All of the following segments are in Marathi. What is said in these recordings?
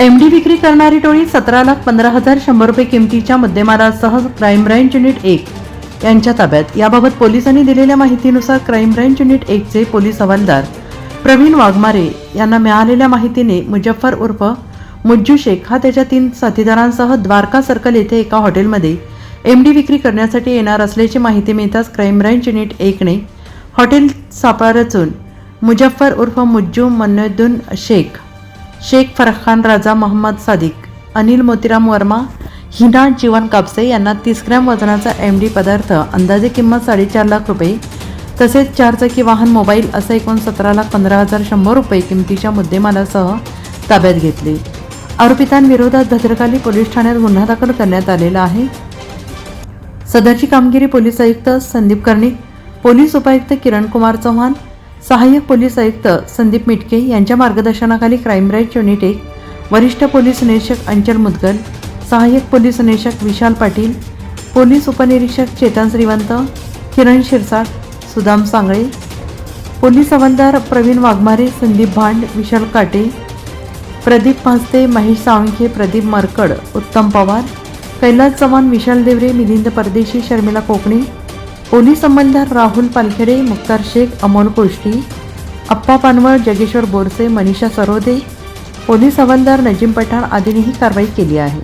एमडी विक्री करणारी टोळी सतरा लाख पंधरा हजार शंभर रुपये किमतीच्या मुद्देमालासह क्राईम ब्रँच युनिट एक. यांच्या ताब्यात याबाबत पोलिसांनी दिलेल्या माहितीनुसार क्राईम ब्रँच युनिट एकचे पोलीस हवालदार प्रवीण वाघमारे यांना मिळालेल्या माहितीने मुजफ्फर उर्फ मुज्जू शेख हा त्याच्या तीन साथीदारांसह द्वारका सर्कल येथे एका हॉटेलमध्ये एमडी विक्री करण्यासाठी येणार असल्याची माहिती मिळताच क्राईम ब्रँच युनिट एकने हॉटेल सापळा मुजफ्फर उर्फ मुज्जू मन्नुद्दीन शेख शेख फरखान राजा मोहम्मद सादिक अनिल मोतीराम वर्मा हिना जीवन कापसे यांना तीस ग्रॅम वजनाचा एम डी पदार्थ अंदाजे किंमत साडेचार लाख रुपये तसेच चारचाकी वाहन मोबाईल असं एकूण सतरा लाख पंधरा हजार शंभर रुपये किमतीच्या मुद्देमालासह ताब्यात घेतले. आरोपितांविरोधात भद्रकाली पोलीस ठाण्यात गुन्हा दाखल करण्यात आलेला आहे. सदरची कामगिरी पोलीस आयुक्त संदीप कर्णिक पोलीस उपायुक्त किरण कुमार चव्हाण सहाय्यक पोलीस आयुक्त संदीप मिटके यांच्या मार्गदर्शनाखाली क्राईम ब्रँच युनिट एक वरिष्ठ पोलीस निरीक्षक अंचल मुदगल सहाय्यक पोलीस निरीक्षक विशाल पाटील पोलीस उपनिरीक्षक चेतन श्रीवंत किरण शिरसाट सुदाम सांगळे पोलीस हवालदार प्रवीण वाघमारे संदीप भांड विशाल काटे प्रदीप भासते महेश साळुंखे प्रदीप मरकड उत्तम पवार कैलास चव्हाण विशाल देवरे मिलिंद परदेशी शर्मिला कोकणे पोलीस अंमलदार राहुल पालखेडे मुक्तार शेख अमोल कोष्टी अप्पा पानवळ जगेश्वर बोरसे मनीषा सरोदे पोलीस हवालदार नजीम पठाण आदींनी ही कारवाई केली आहे.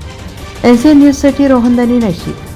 एन सी न्यूजसाठी रोहनदानी नाशिक.